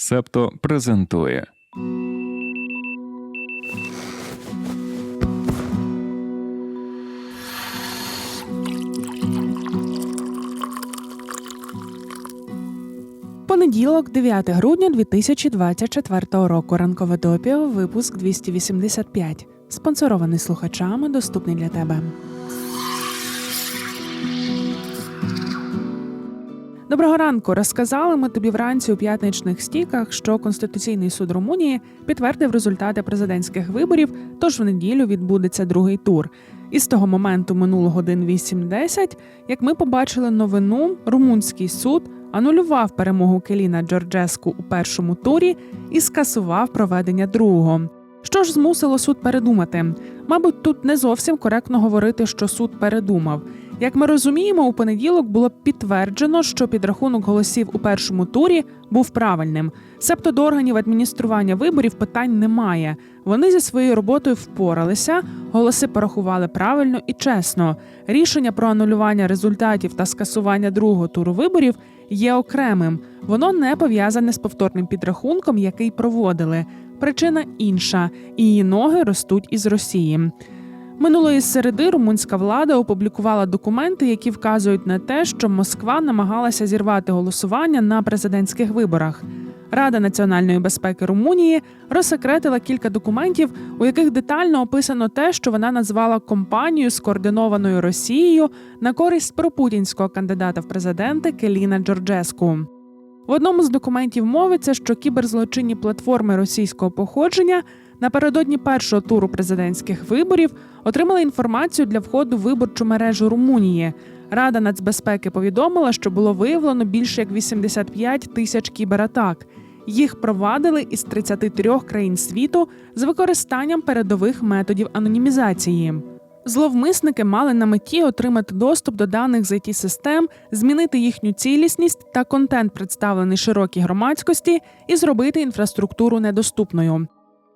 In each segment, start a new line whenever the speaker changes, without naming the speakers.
Септо презентує.
Понеділок, 9 грудня 2024 року. Ранкове допіо, випуск 285. Спонсорований слухачами, доступний для тебе. Доброго ранку. Розказали ми тобі вранці у п'ятничних стіках, що Конституційний суд Румунії підтвердив результати президентських виборів, тож в неділю відбудеться другий тур. І з того моменту минуло годин 8-10, як ми побачили новину, румунський суд анулював перемогу Келіна Джорджеску у першому турі і скасував проведення другого. Що ж змусило суд передумати? Мабуть, тут не зовсім коректно говорити, що суд передумав. Як ми розуміємо, у понеділок було підтверджено, що підрахунок голосів у першому турі був правильним. Себто до органів адміністрування виборів питань немає. Вони зі своєю роботою впоралися, голоси порахували правильно і чесно. Рішення про анулювання результатів та скасування другого туру виборів є окремим. Воно не пов'язане з повторним підрахунком, який проводили. Причина інша, її ноги ростуть із Росії. Минулої середи румунська влада опублікувала документи, які вказують на те, що Москва намагалася зірвати голосування на президентських виборах. Рада національної безпеки Румунії розсекретила кілька документів, у яких детально описано те, що вона назвала компанією скоординованою Росією на користь пропутінського кандидата в президенти Келіна Джорджеску. В одному з документів мовиться, що кіберзлочинні платформи російського походження напередодні першого туру президентських виборів отримали інформацію для входу в виборчу мережу Румунії. Рада нацбезпеки повідомила, що було виявлено більше як 85 тисяч кібератак. Їх провадили із 33 країн світу з використанням передових методів анонімізації. Зловмисники мали на меті отримати доступ до даних з it систем, змінити їхню цілісність та контент, представлений широкій громадськості, і зробити інфраструктуру недоступною.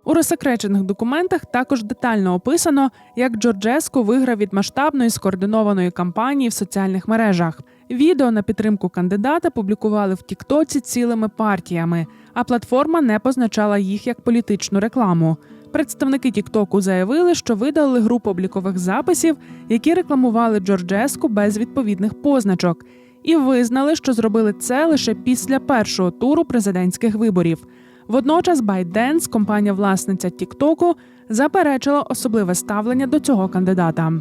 У розсекречених документах також детально описано, як Джорджеско виграв від масштабної скоординованої кампанії в соціальних мережах. Відео на підтримку кандидата публікували в Тіктоці цілими партіями, а платформа не позначала їх як політичну рекламу. Представники Тіктоку заявили, що видалили групу облікових записів, які рекламували Джорджеску без відповідних позначок, і визнали, що зробили це лише після першого туру президентських виборів. Водночас ByteDance, компанія власниця Тіктоку, заперечила особливе ставлення до цього кандидата.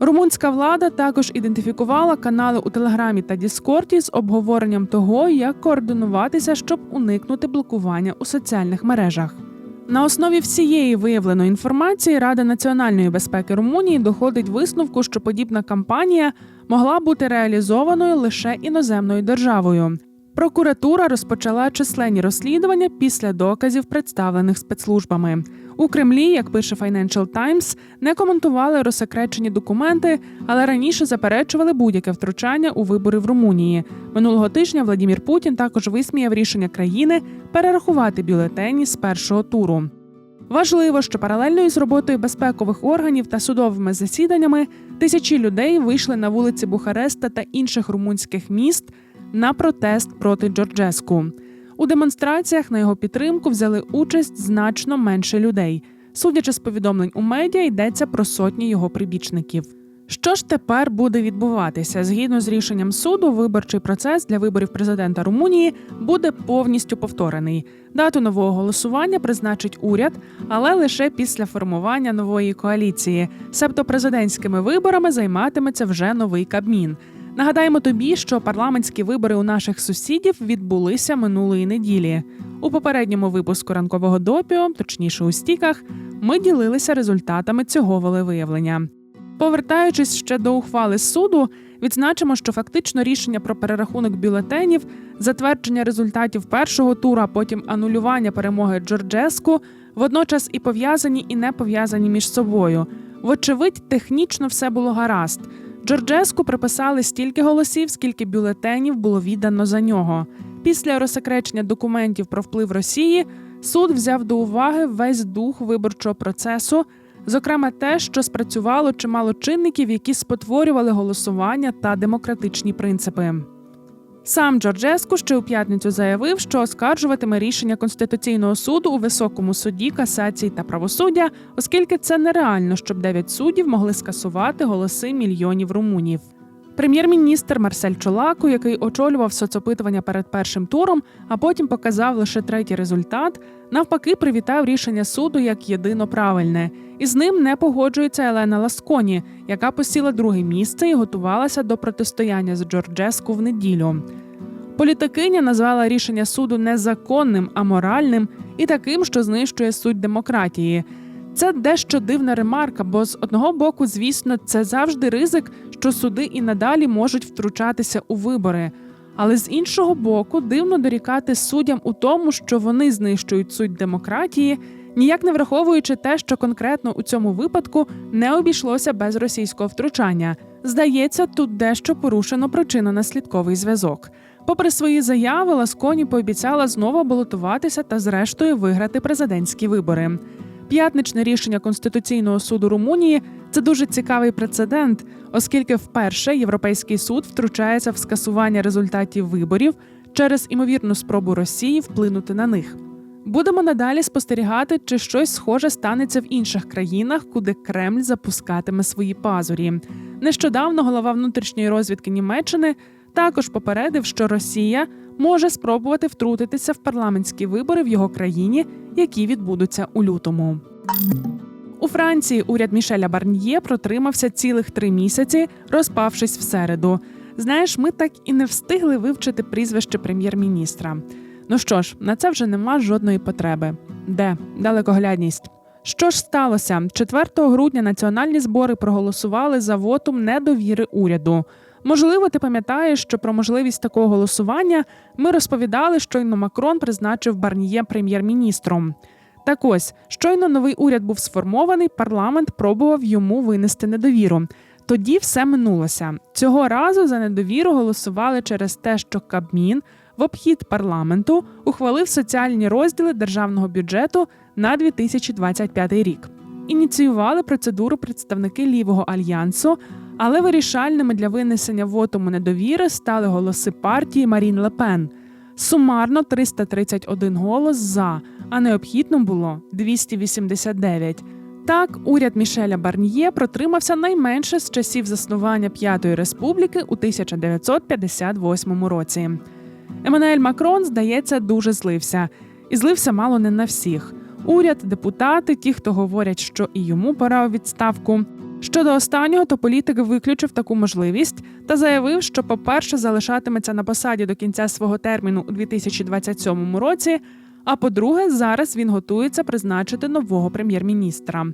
Румунська влада також ідентифікувала канали у Телеграмі та Діскорді з обговоренням того, як координуватися, щоб уникнути блокування у соціальних мережах. На основі всієї виявленої інформації Рада національної безпеки Румунії доходить висновку, що подібна кампанія могла бути реалізованою лише іноземною державою. Прокуратура розпочала численні розслідування після доказів, представлених спецслужбами. У Кремлі, як пише Financial Times, не коментували розсекречені документи, але раніше заперечували будь-яке втручання у вибори в Румунії. Минулого тижня Владімір Путін також висміяв рішення країни перерахувати бюлетені з першого туру. Важливо, що паралельно із роботою безпекових органів та судовими засіданнями тисячі людей вийшли на вулиці Бухареста та інших румунських міст на протест проти Джорджеску. У демонстраціях на його підтримку взяли участь значно менше людей. Судячи з повідомлень у медіа, йдеться про сотні його прибічників. Що ж тепер буде відбуватися? Згідно з рішенням суду, виборчий процес для виборів президента Румунії буде повністю повторений. Дату нового голосування призначить уряд, але лише після формування нової коаліції. Себто президентськими виборами займатиметься вже новий кабмін. Нагадаємо тобі, що парламентські вибори у наших сусідів відбулися минулої неділі. У попередньому випуску ранкового допіо, точніше у стіках, ми ділилися результатами цього волевиявлення. Повертаючись ще до ухвали суду, відзначимо, що фактично рішення про перерахунок бюлетенів, затвердження результатів першого тура, потім анулювання перемоги Джорджеску, водночас і пов'язані, і не пов'язані між собою. Вочевидь, технічно все було гаразд. Джорджеску приписали стільки голосів, скільки бюлетенів було віддано за нього. Після розсекречення документів про вплив Росії суд взяв до уваги весь дух виборчого процесу, зокрема те, що спрацювало чимало чинників, які спотворювали голосування та демократичні принципи. Сам Джорджеску ще у п'ятницю заявив, що оскаржуватиме рішення Конституційного суду у високому суді касації та правосуддя, оскільки це нереально, щоб дев'ять суддів могли скасувати голоси мільйонів румунів. Прем'єр-міністр Марсель Чолаку, який очолював соцопитування перед першим туром, а потім показав лише третій результат, навпаки, привітав рішення суду як єдино правильне. І з ним не погоджується Елена Ласконі, яка посіла друге місце і готувалася до протистояння з Джорджеску в неділю. Політикиня назвала рішення суду незаконним, а моральним і таким, що знищує суть демократії. Це дещо дивна ремарка, бо з одного боку, звісно, це завжди ризик, що суди і надалі можуть втручатися у вибори. Але з іншого боку, дивно дорікати суддям у тому, що вони знищують суть демократії, ніяк не враховуючи те, що конкретно у цьому випадку не обійшлося без російського втручання. Здається, тут дещо порушено причинно-наслідковий зв'язок. Попри свої заяви, Ласконі пообіцяла знову балотуватися та, зрештою, виграти президентські вибори. П'ятничне рішення Конституційного суду Румунії це дуже цікавий прецедент, оскільки вперше Європейський суд втручається в скасування результатів виборів через імовірну спробу Росії вплинути на них. Будемо надалі спостерігати, чи щось схоже станеться в інших країнах, куди Кремль запускатиме свої пазурі. Нещодавно голова внутрішньої розвідки Німеччини також попередив, що Росія може спробувати втрутитися в парламентські вибори в його країні, які відбудуться у лютому. У Франції уряд Мішеля Барньє протримався цілих три місяці, розпавшись в середу. Знаєш, ми так і не встигли вивчити прізвище прем'єр-міністра. Ну що ж, на це вже нема жодної потреби. Де далекоглядність? Що ж сталося? 4 грудня національні збори проголосували за вотум недовіри уряду. Можливо, ти пам'ятаєш, що про можливість такого голосування ми розповідали, щойно Макрон призначив Барніє прем'єр-міністром. Так ось, щойно новий уряд був сформований, парламент пробував йому винести недовіру. Тоді все минулося. Цього разу за недовіру голосували через те, що Кабмін в обхід парламенту ухвалив соціальні розділи державного бюджету на 2025 рік. Ініціювали процедуру представники лівого альянсу, але вирішальними для винесення вотуму недовіри стали голоси партії Марін Лепен. Сумарно 331 голос за, а необхідно було 289. Так, уряд Мішеля Барньє протримався найменше з часів заснування П'ятої республіки у 1958 році. Еммануель Макрон, здається, дуже злився, і злився мало не на всіх. Уряд, депутати, ті, хто говорять, що і йому пора у відставку. Щодо останнього, то політик виключив таку можливість та заявив, що, по-перше, залишатиметься на посаді до кінця свого терміну у 2027 році. А по-друге, зараз він готується призначити нового прем'єр-міністра.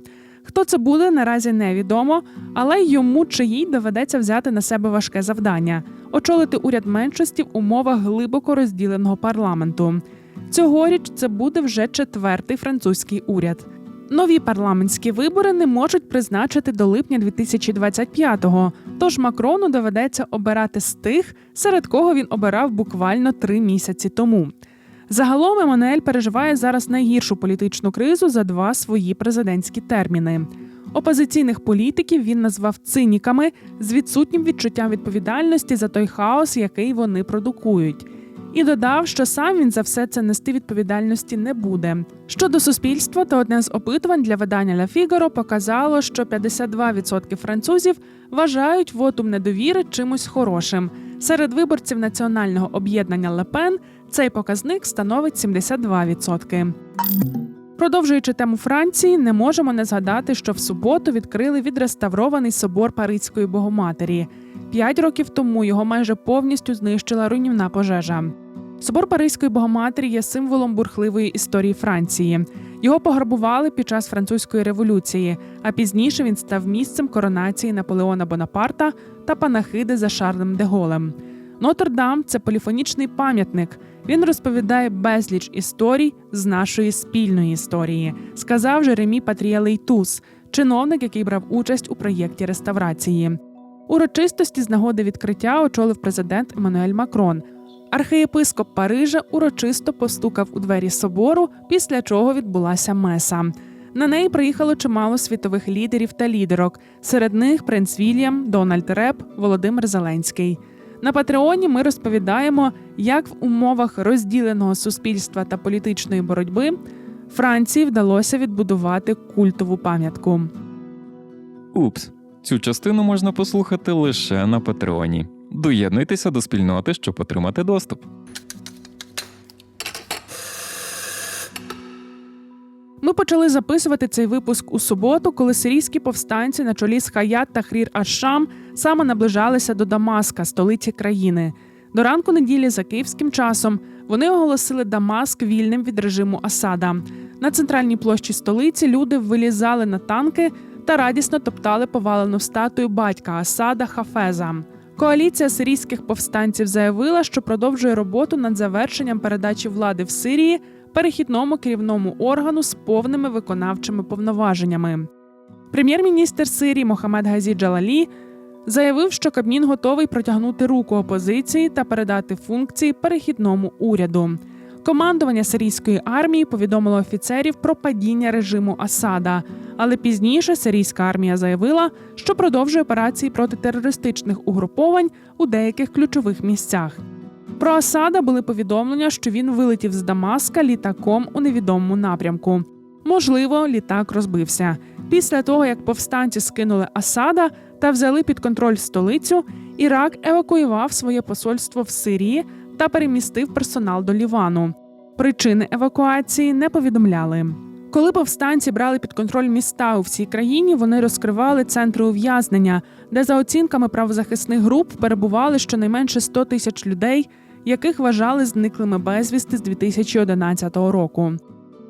Хто це буде, наразі невідомо, але йому чи їй доведеться взяти на себе важке завдання очолити уряд меншості в умовах глибоко розділеного парламенту. Цьогоріч це буде вже четвертий французький уряд. Нові парламентські вибори не можуть призначити до липня 2025-го, Тож Макрону доведеться обирати з тих, серед кого він обирав буквально три місяці тому. Загалом Еммануель переживає зараз найгіршу політичну кризу за два свої президентські терміни. Опозиційних політиків він назвав циніками з відсутнім відчуттям відповідальності за той хаос, який вони продукують. І додав, що сам він за все це нести відповідальності не буде. Щодо суспільства, то одне з опитувань для видання La Figaro показало, що 52% французів вважають вотум недовіри чимось хорошим. Серед виборців національного об'єднання Лепен цей показник становить 72%. Продовжуючи тему Франції, не можемо не згадати, що в суботу відкрили відреставрований собор Паризької Богоматері. П'ять років тому його майже повністю знищила руйнівна пожежа. Собор Паризької Богоматері є символом бурхливої історії Франції. Його пограбували під час французької революції, а пізніше він став місцем коронації Наполеона Бонапарта та панахиди за Шарлем де Голем. Нотр-Дам це поліфонічний пам'ятник. Він розповідає безліч історій з нашої спільної історії, сказав Жеремі Патрія Лейтус, чиновник, який брав участь у проєкті реставрації. Урочистості з нагоди відкриття очолив президент Еммануель Макрон. Архієпископ Парижа урочисто постукав у двері собору, після чого відбулася меса. На неї приїхало чимало світових лідерів та лідерок. Серед них принц Вільям, Дональд Реп, Володимир Зеленський. На Патреоні ми розповідаємо, як в умовах розділеного суспільства та політичної боротьби Франції вдалося відбудувати культову пам'ятку.
Упс. Цю частину можна послухати лише на Патреоні. Доєднуйтеся до спільноти, щоб отримати доступ.
Ми почали записувати цей випуск у суботу, коли сирійські повстанці на чолі з Хаят та Хрір Аш-Шам саме наближалися до Дамаска, столиці країни. До ранку неділі за київським часом вони оголосили Дамаск вільним від режиму Асада. На центральній площі столиці люди вилізали на танки та радісно топтали повалену статую батька Асада Хафеза. Коаліція сирійських повстанців заявила, що продовжує роботу над завершенням передачі влади в Сирії перехідному керівному органу з повними виконавчими повноваженнями. Прем'єр-міністр Сирії Мохамед Газі Джалалі заявив, що Кабмін готовий протягнути руку опозиції та передати функції перехідному уряду. Командування сирійської армії повідомило офіцерів про падіння режиму Асада, але пізніше сирійська армія заявила, що продовжує операції проти терористичних угруповань у деяких ключових місцях. Про Асада були повідомлення, що він вилетів з Дамаска літаком у невідомому напрямку. Можливо, літак розбився. Після того, як повстанці скинули Асада та взяли під контроль столицю, Ірак евакуював своє посольство в Сирії та перемістив персонал до Лівану. Причини евакуації не повідомляли. Коли повстанці брали під контроль міста у всій країні, вони розкривали центри ув'язнення, де за оцінками правозахисних груп перебували щонайменше 100 тисяч людей, яких вважали зниклими безвісти з 2011 року.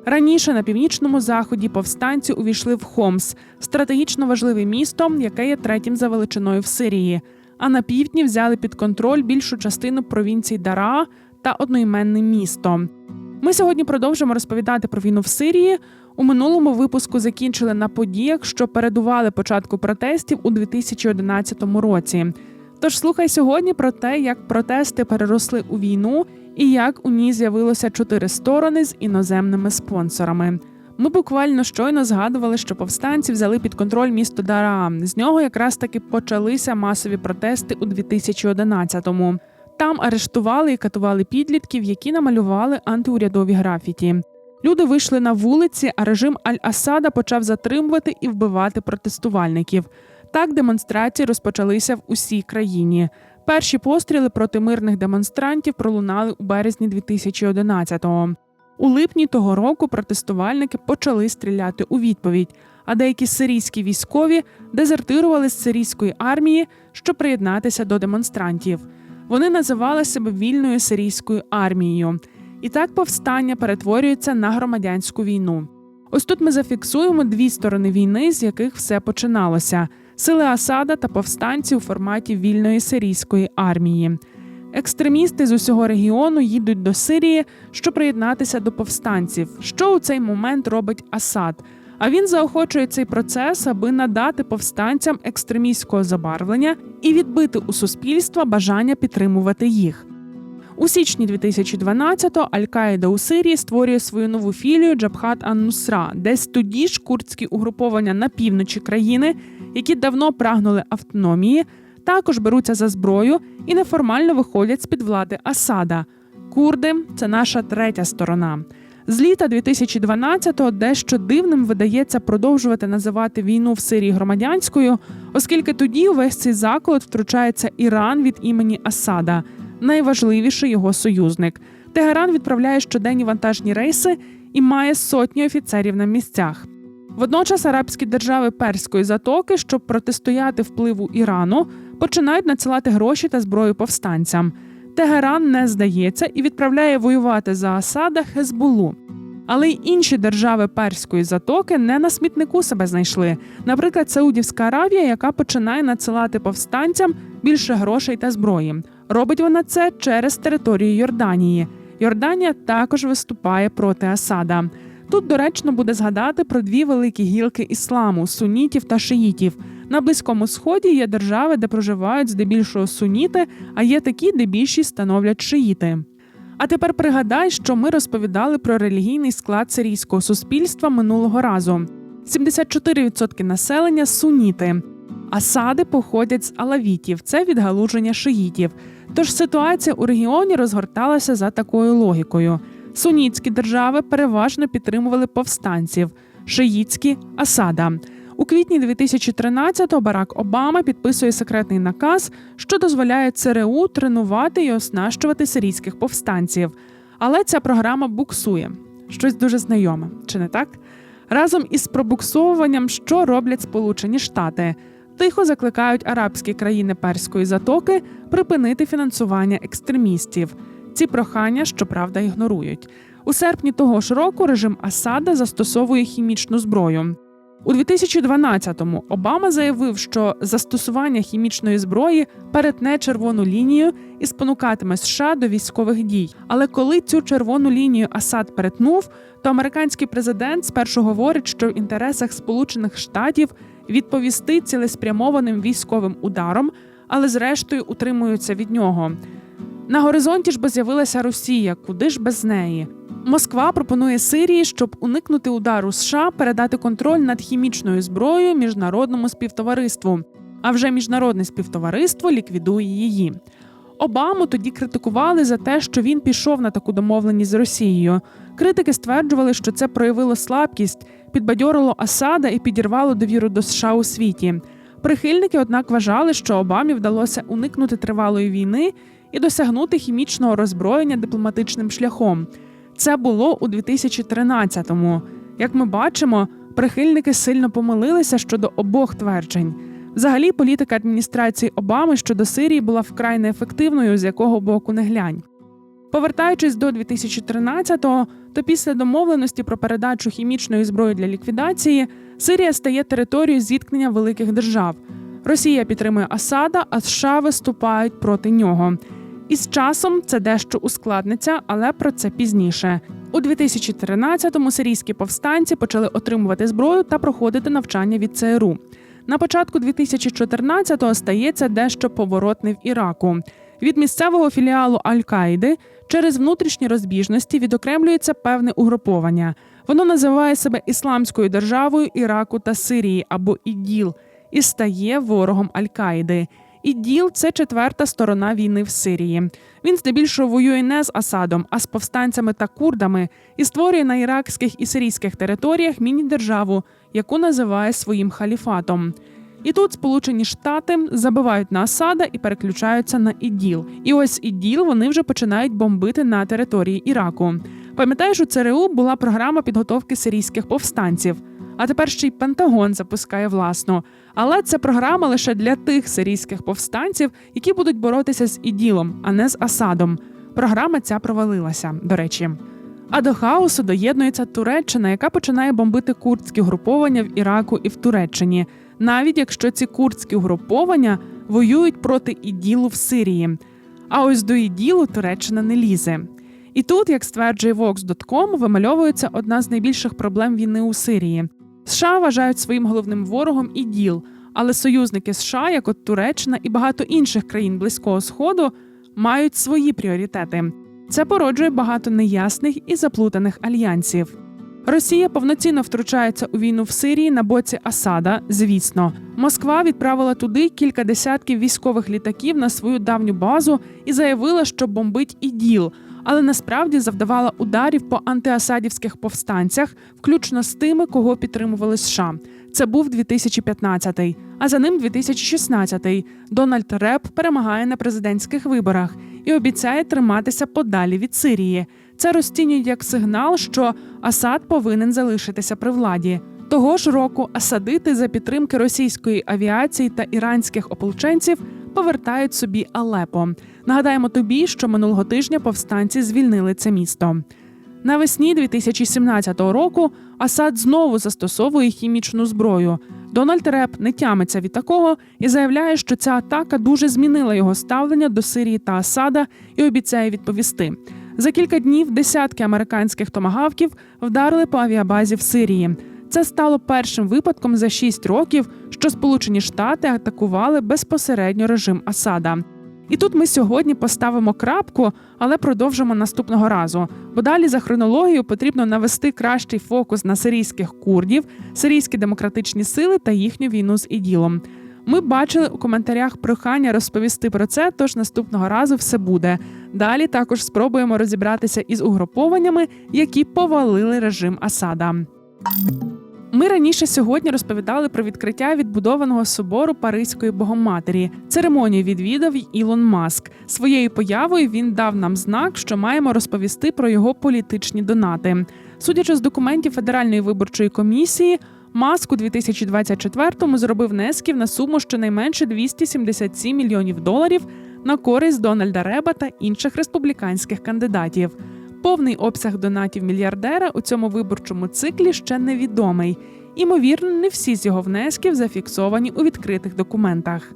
Раніше на північному заході повстанці увійшли в Хомс, стратегічно важливе місто, яке є третім за величиною в Сирії. А на півдні взяли під контроль більшу частину провінцій Дара та одноіменне місто. Ми сьогодні продовжимо розповідати про війну в Сирії. У минулому випуску закінчили на подіях, що передували початку протестів у 2011 році. Тож слухай сьогодні про те, як протести переросли у війну і як у ній з'явилося чотири сторони з іноземними спонсорами. Ми буквально щойно згадували, що повстанці взяли під контроль місто Дараам. З нього якраз таки почалися масові протести у 2011-му. Там арештували і катували підлітків, які намалювали антиурядові графіті. Люди вийшли на вулиці, а режим Аль-Асада почав затримувати і вбивати протестувальників. Так демонстрації розпочалися в усій країні. Перші постріли проти мирних демонстрантів пролунали у березні 2011-го. У липні того року протестувальники почали стріляти у відповідь, а деякі сирійські військові дезертирували з сирійської армії, щоб приєднатися до демонстрантів. Вони називали себе вільною сирійською армією. І так повстання перетворюється на громадянську війну. Ось тут ми зафіксуємо дві сторони війни, з яких все починалося: сили Асада та повстанці у форматі вільної сирійської армії. Екстремісти з усього регіону їдуть до Сирії, щоб приєднатися до повстанців. Що у цей момент робить Асад? А він заохочує цей процес, аби надати повстанцям екстремістського забарвлення і відбити у суспільства бажання підтримувати їх. У січні 2012-го Аль-Каїда у Сирії створює свою нову філію Джабхат Ан-Нусра, десь тоді ж курдські угруповання на півночі країни, які давно прагнули автономії, також беруться за зброю і неформально виходять з під влади Асада. Курди це наша третя сторона. З літа 2012-го дещо дивним видається продовжувати називати війну в Сирії громадянською, оскільки тоді увесь цей заклад втручається Іран від імені Асада, найважливіший його союзник. Тегеран відправляє щоденні вантажні рейси і має сотні офіцерів на місцях. Водночас арабські держави Перської затоки, щоб протистояти впливу Ірану, починають надсилати гроші та зброю повстанцям. Тегеран не здається і відправляє воювати за Асада Хезбулу. Але й інші держави Перської затоки не на смітнику себе знайшли. Наприклад, Саудівська Аравія, яка починає надсилати повстанцям більше грошей та зброї. Робить вона це через територію Йорданії. Йорданія також виступає проти Асада. Тут доречно буде згадати про дві великі гілки ісламу сунітів та шиїтів. На близькому сході є держави, де проживають здебільшого суніти, а є такі, де більшість становлять шиїти. А тепер пригадай, що ми розповідали про релігійний склад сирійського суспільства минулого разу: 74% населення суніти. Асади походять з алавітів, це відгалуження шиїтів. Тож ситуація у регіоні розгорталася за такою логікою: сунітські держави переважно підтримували повстанців, шиїцькі Асада. У квітні 2013-го Барак Обама підписує секретний наказ, що дозволяє ЦРУ тренувати і оснащувати сирійських повстанців. Але ця програма буксує щось дуже знайоме, чи не так? Разом із пробуксовуванням, що роблять Сполучені Штати, тихо закликають арабські країни Перської затоки припинити фінансування екстремістів. Ці прохання, щоправда, ігнорують. У серпні того ж року режим Асада застосовує хімічну зброю. У 2012-му Обама заявив, що застосування хімічної зброї перетне червону лінію і спонукатиме США до військових дій. Але коли цю червону лінію Асад перетнув, то американський президент спершу говорить, що в інтересах Сполучених Штатів відповісти цілеспрямованим військовим ударом, але зрештою утримуються від нього. На горизонті ж би з'явилася Росія, куди ж без неї. Москва пропонує Сирії, щоб уникнути удару США, передати контроль над хімічною зброєю міжнародному співтовариству. А вже міжнародне співтовариство ліквідує її. Обаму тоді критикували за те, що він пішов на таку домовленість з Росією. Критики стверджували, що це проявило слабкість, підбадьорило Асада і підірвало довіру до США у світі. Прихильники, однак, вважали, що Обамі вдалося уникнути тривалої війни і досягнути хімічного роззброєння дипломатичним шляхом. Це було у 2013-му. Як ми бачимо, прихильники сильно помилилися щодо обох тверджень. Взагалі, політика адміністрації Обами щодо Сирії була вкрай неефективною, з якого боку не глянь. Повертаючись до 2013-го, то після домовленості про передачу хімічної зброї для ліквідації Сирія стає територією зіткнення великих держав. Росія підтримує Асада, а США виступають проти нього. І з часом це дещо ускладниться, але про це пізніше. У 2013-му сирійські повстанці почали отримувати зброю та проходити навчання від ЦРУ. На початку 2014-го стається дещо поворотне в Іраку. Від місцевого філіалу Аль-Каїди через внутрішні розбіжності відокремлюється певне угруповання. Воно називає себе Ісламською державою Іраку та Сирії або ІДІЛ і стає ворогом Аль-Каїди. ІДІЛ – це четверта сторона війни в Сирії. Він здебільшого воює не з Асадом, а з повстанцями та курдами і створює на іракських і сирійських територіях міні-державу, яку називає своїм халіфатом. І тут Сполучені Штати забивають на Асада і переключаються на ІДІЛ. І ось ІДІЛ вони вже починають бомбити на території Іраку. Пам'ятаєш, у ЦРУ була програма підготовки сирійських повстанців. А тепер ще й Пентагон запускає власну. Але це програма лише для тих сирійських повстанців, які будуть боротися з іділом, а не з Асадом. Програма ця провалилася, до речі. А до хаосу доєднується Туреччина, яка починає бомбити курдські угруповання в Іраку і в Туреччині, навіть якщо ці курдські угруповання воюють проти іділу в Сирії. А ось до іділу Туреччина не лізе. І тут, як стверджує Vox.com, вимальовується одна з найбільших проблем війни у Сирії. США вважають своїм головним ворогом іділ, але союзники США, як от Туреччина і багато інших країн Близького Сходу, мають свої пріоритети. Це породжує багато неясних і заплутаних альянсів. Росія повноцінно втручається у війну в Сирії на боці Асада. Звісно, Москва відправила туди кілька десятків військових літаків на свою давню базу і заявила, що бомбить іділ, але насправді завдавала ударів по антиасадівських повстанцях, включно з тими, кого підтримували США. Це був 2015-й, а за ним 2016-й. Дональд Реп перемагає на президентських виборах і обіцяє триматися подалі від Сирії. Це розцінюють як сигнал, що Асад повинен залишитися при владі. Того ж року асадити за підтримки російської авіації та іранських ополченців повертають собі Алепо. Нагадаємо тобі, що минулого тижня повстанці звільнили це місто. Навесні 2017 року Асад знову застосовує хімічну зброю. Дональд Реп не тямиться від такого і заявляє, що ця атака дуже змінила його ставлення до Сирії та Асада і обіцяє відповісти. За кілька днів десятки американських томагавків вдарили по авіабазі в Сирії. Це стало першим випадком за шість років, що Сполучені Штати атакували безпосередньо режим Асада. І тут ми сьогодні поставимо крапку, але продовжимо наступного разу. Бо далі за хронологією потрібно навести кращий фокус на сирійських курдів, сирійські демократичні сили та їхню війну з іділом. Ми бачили у коментарях прохання розповісти про це, тож наступного разу все буде. Далі також спробуємо розібратися із угрупованнями, які повалили режим Асада. Ми раніше сьогодні розповідали про відкриття відбудованого собору Паризької Богоматері. Церемонію відвідав Ілон Маск. Своєю появою він дав нам знак, що маємо розповісти про його політичні донати. Судячи з документів Федеральної виборчої комісії, Маск у 2024-му зробив внесків на суму щонайменше 277 мільйонів доларів на користь Дональда Реба та інших республіканських кандидатів. Повний обсяг донатів мільярдера у цьому виборчому циклі ще невідомий. Імовірно, не всі з його внесків зафіксовані у відкритих документах.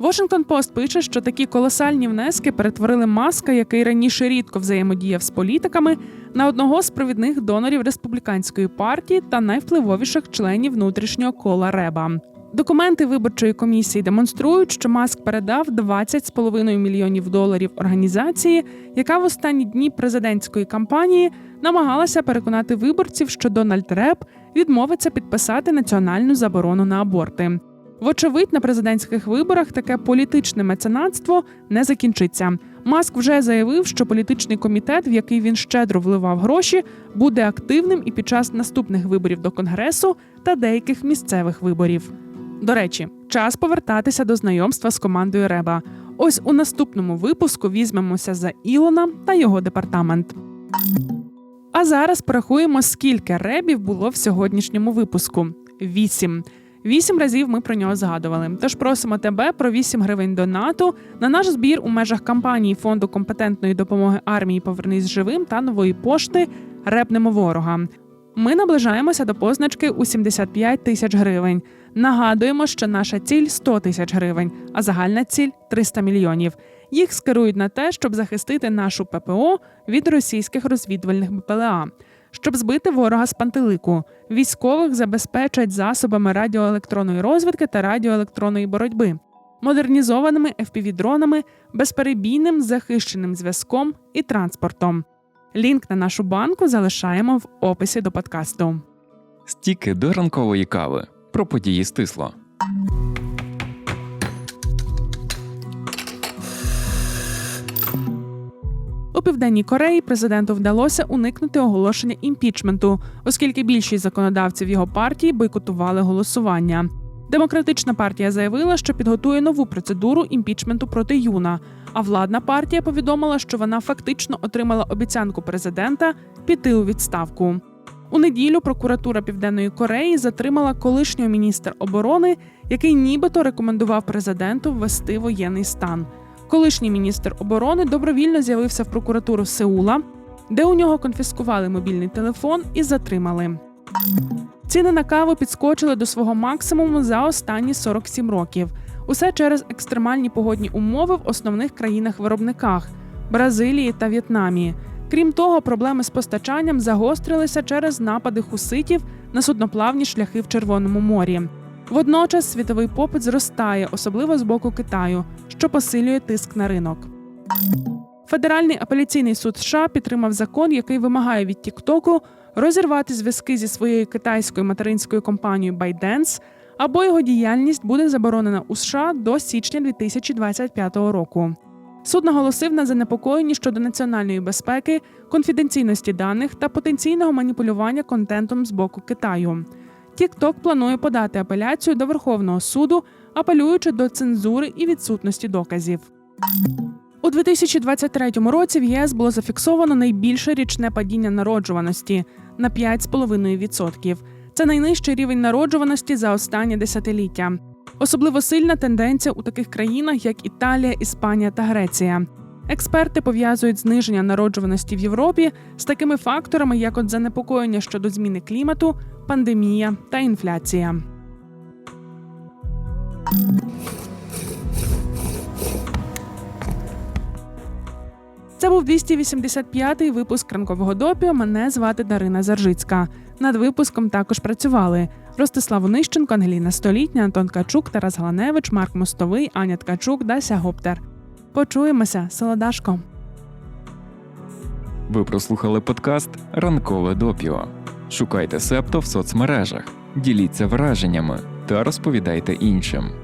Washington Post пише, що такі колосальні внески перетворили маска, який раніше рідко взаємодіяв з політиками, на одного з провідних донорів республіканської партії та найвпливовіших членів внутрішнього кола Реба. Документи виборчої комісії демонструють, що Маск передав 20,5 мільйонів доларів організації, яка в останні дні президентської кампанії намагалася переконати виборців, що Дональд Реп відмовиться підписати національну заборону на аборти. Вочевидь, на президентських виборах таке політичне меценатство не закінчиться. Маск вже заявив, що політичний комітет, в який він щедро вливав гроші, буде активним і під час наступних виборів до конгресу та деяких місцевих виборів. До речі, час повертатися до знайомства з командою Реба. Ось у наступному випуску візьмемося за Ілона та його департамент. А зараз порахуємо, скільки ребів було в сьогоднішньому випуску: вісім. Вісім разів ми про нього згадували. Тож просимо тебе про 8 гривень донату на наш збір у межах кампанії фонду компетентної допомоги армії Повернись живим та нової пошти Репнемо ворога. Ми наближаємося до позначки у 75 тисяч гривень. Нагадуємо, що наша ціль 100 тисяч гривень, а загальна ціль 300 мільйонів. Їх скерують на те, щоб захистити нашу ППО від російських розвідувальних БПЛА. Щоб збити ворога з пантелику, військових забезпечать засобами радіоелектронної розвідки та радіоелектронної боротьби, модернізованими FPV-дронами, безперебійним захищеним зв'язком і транспортом. Лінк на нашу банку залишаємо в описі до подкасту.
Стіки до ранкової кави. Про події стисло.
У південній Кореї президенту вдалося уникнути оголошення імпічменту, оскільки більшість законодавців його партії бойкотували голосування. Демократична партія заявила, що підготує нову процедуру імпічменту проти Юна. А владна партія повідомила, що вона фактично отримала обіцянку президента піти у відставку. У неділю прокуратура Південної Кореї затримала колишнього міністра оборони, який нібито рекомендував президенту ввести воєнний стан. Колишній міністр оборони добровільно з'явився в прокуратуру Сеула, де у нього конфіскували мобільний телефон і затримали. Ціни на каву підскочили до свого максимуму за останні 47 років. Усе через екстремальні погодні умови в основних країнах-виробниках Бразилії та В'єтнамі. Крім того, проблеми з постачанням загострилися через напади хуситів на судноплавні шляхи в Червоному морі. Водночас світовий попит зростає, особливо з боку Китаю, що посилює тиск на ринок. Федеральний апеляційний суд США підтримав закон, який вимагає від Тіктоку розірвати зв'язки зі своєю китайською материнською компанією ByteDance, або його діяльність буде заборонена у США до січня 2025 року. Суд наголосив на занепокоєнні щодо національної безпеки, конфіденційності даних та потенційного маніпулювання контентом з боку Китаю. TikTok планує подати апеляцію до Верховного суду, апелюючи до цензури і відсутності доказів. У 2023 році в ЄС було зафіксовано найбільше річне падіння народжуваності на 5,5%. Це найнижчий рівень народжуваності за останнє десятиліття. Особливо сильна тенденція у таких країнах, як Італія, Іспанія та Греція. Експерти пов'язують зниження народжуваності в Європі з такими факторами, як от занепокоєння щодо зміни клімату, пандемія та інфляція. Це був 285-й випуск ранкового допіо. Мене звати Дарина Заржицька. Над випуском також працювали Ростислав Онищенко, Ангеліна Столітня, Антон Качук, Тарас Галаневич, Марк Мостовий, Аня Ткачук, Дася Гоптер. Почуємося, Солодашко.
Ви прослухали подкаст Ранкове допіо. Шукайте септо в соцмережах, діліться враженнями та розповідайте іншим.